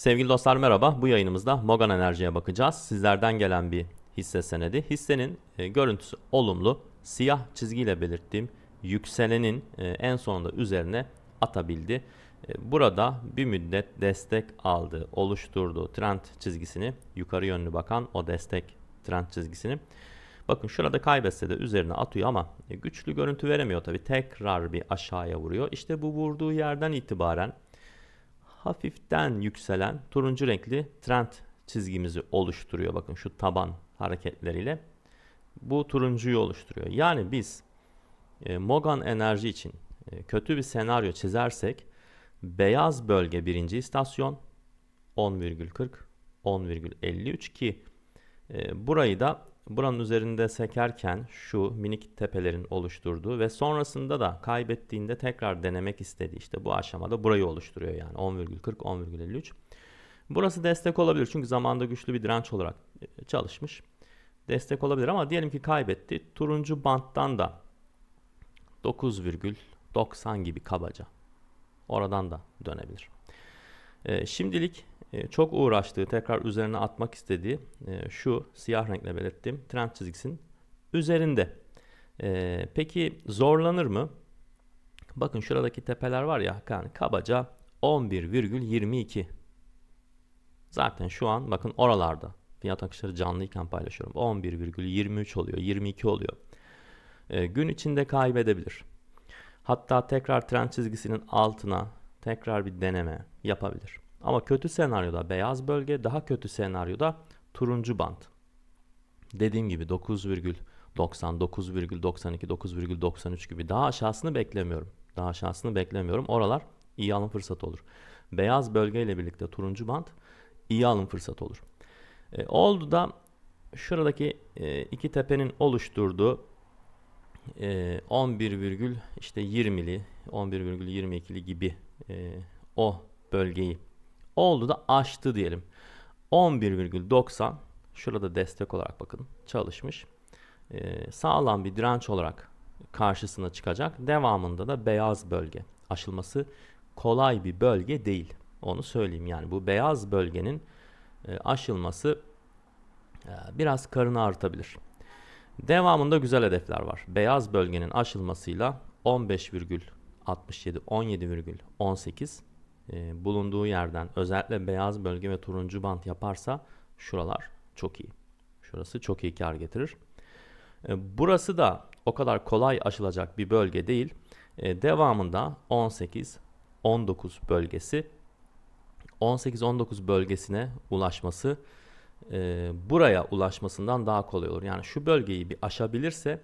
Sevgili dostlar merhaba. Bu yayınımızda Mogan Enerji'ye bakacağız. Sizlerden gelen bir hisse senedi. Hissenin e, görüntüsü olumlu. Siyah çizgiyle belirttiğim yükselenin e, en sonunda üzerine atabildi. E, burada bir müddet destek aldı, oluşturduğu trend çizgisini yukarı yönlü bakan o destek trend çizgisini Bakın şurada kaybetse de üzerine atıyor ama e, güçlü görüntü veremiyor tabi. Tekrar bir aşağıya vuruyor. İşte bu vurduğu yerden itibaren hafiften yükselen turuncu renkli trend çizgimizi oluşturuyor. Bakın şu taban hareketleriyle bu turuncuyu oluşturuyor. Yani biz e, Mogan enerji için e, kötü bir senaryo çizersek beyaz bölge birinci istasyon 10,40 10,53 ki e, burayı da buranın üzerinde sekerken şu minik tepelerin oluşturduğu ve sonrasında da kaybettiğinde tekrar denemek istediği işte bu aşamada burayı oluşturuyor yani 10,40 10,53. Burası destek olabilir çünkü zamanda güçlü bir direnç olarak e, çalışmış. Destek olabilir ama diyelim ki kaybetti. Turuncu banttan da 9,90 gibi kabaca. Oradan da dönebilir. E, şimdilik e, çok uğraştığı, tekrar üzerine atmak istediği e, şu siyah renkle belirttiğim trend çizgisinin üzerinde. E, peki zorlanır mı? Bakın şuradaki tepeler var ya yani kabaca 11,22 Zaten şu an bakın oralarda fiyat akışları canlıyken paylaşıyorum. 11,23 oluyor, 22 oluyor. E, gün içinde kaybedebilir. Hatta tekrar trend çizgisinin altına tekrar bir deneme yapabilir. Ama kötü senaryoda beyaz bölge, daha kötü senaryoda turuncu bant. Dediğim gibi 9,90, 9,92, 9,93 gibi daha aşağısını beklemiyorum. Daha aşağısını beklemiyorum. Oralar iyi alım fırsatı olur. Beyaz bölge ile birlikte turuncu bant iyi alım fırsatı olur. E, oldu da şuradaki e, iki tepenin oluşturduğu e, 11, işte 20'li 11,22'li gibi e, o bölgeyi oldu da aştı diyelim. 11,90 şurada destek olarak bakın çalışmış. Ee, sağlam bir direnç olarak karşısına çıkacak. Devamında da beyaz bölge aşılması kolay bir bölge değil. Onu söyleyeyim yani bu beyaz bölgenin e, aşılması e, biraz karını artabilir. Devamında güzel hedefler var. Beyaz bölgenin aşılmasıyla 15,67 17,18 e, bulunduğu yerden özellikle beyaz bölge ve turuncu bant yaparsa şuralar çok iyi. Şurası çok iyi kar getirir. E, burası da o kadar kolay aşılacak bir bölge değil. E, devamında 18 19 bölgesi 18-19 bölgesine ulaşması e, buraya ulaşmasından daha kolay olur. Yani şu bölgeyi bir aşabilirse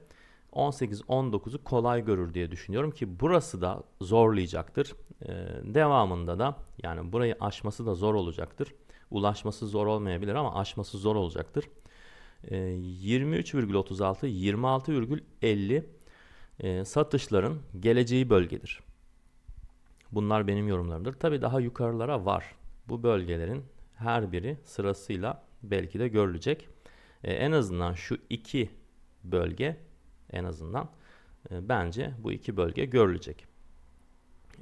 18-19'u kolay görür diye düşünüyorum ki burası da zorlayacaktır. Ee, devamında da yani burayı aşması da zor olacaktır. Ulaşması zor olmayabilir ama aşması zor olacaktır. Ee, 23,36 26,50 e, satışların geleceği bölgedir. Bunlar benim yorumlarımdır. Tabi daha yukarılara var. Bu bölgelerin her biri sırasıyla belki de görülecek. Ee, en azından şu iki bölge en azından e, bence bu iki bölge görülecek.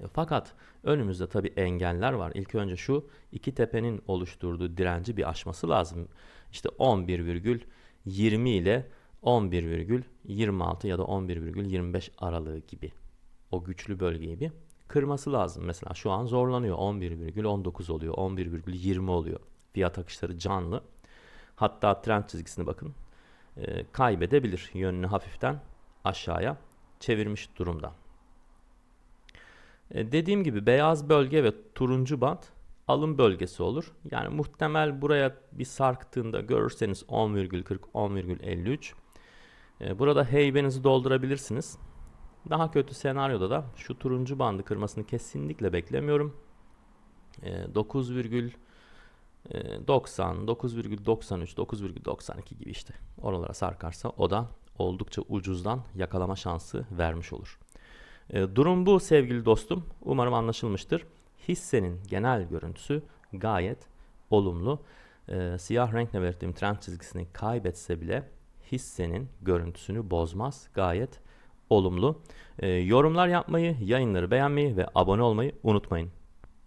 E, fakat önümüzde tabi engeller var. İlk önce şu iki tepenin oluşturduğu direnci bir aşması lazım. İşte 11,20 ile 11,26 ya da 11,25 aralığı gibi o güçlü bölgeyi bir kırması lazım. Mesela şu an zorlanıyor. 11,19 oluyor. 11,20 oluyor. Fiyat akışları canlı. Hatta trend çizgisini bakın. E, kaybedebilir. Yönünü hafiften aşağıya çevirmiş durumda. E, dediğim gibi beyaz bölge ve turuncu bant alım bölgesi olur. Yani muhtemel buraya bir sarktığında görürseniz 10,40 10,53 e, burada heybenizi doldurabilirsiniz. Daha kötü senaryoda da şu turuncu bandı kırmasını kesinlikle beklemiyorum. E, 9, 90, 9,93, 9,92 gibi işte oralara sarkarsa o da oldukça ucuzdan yakalama şansı vermiş olur. E, durum bu sevgili dostum. Umarım anlaşılmıştır. Hissenin genel görüntüsü gayet olumlu. E, siyah renkle belirttiğim trend çizgisini kaybetse bile hissenin görüntüsünü bozmaz. Gayet olumlu. E, yorumlar yapmayı, yayınları beğenmeyi ve abone olmayı unutmayın.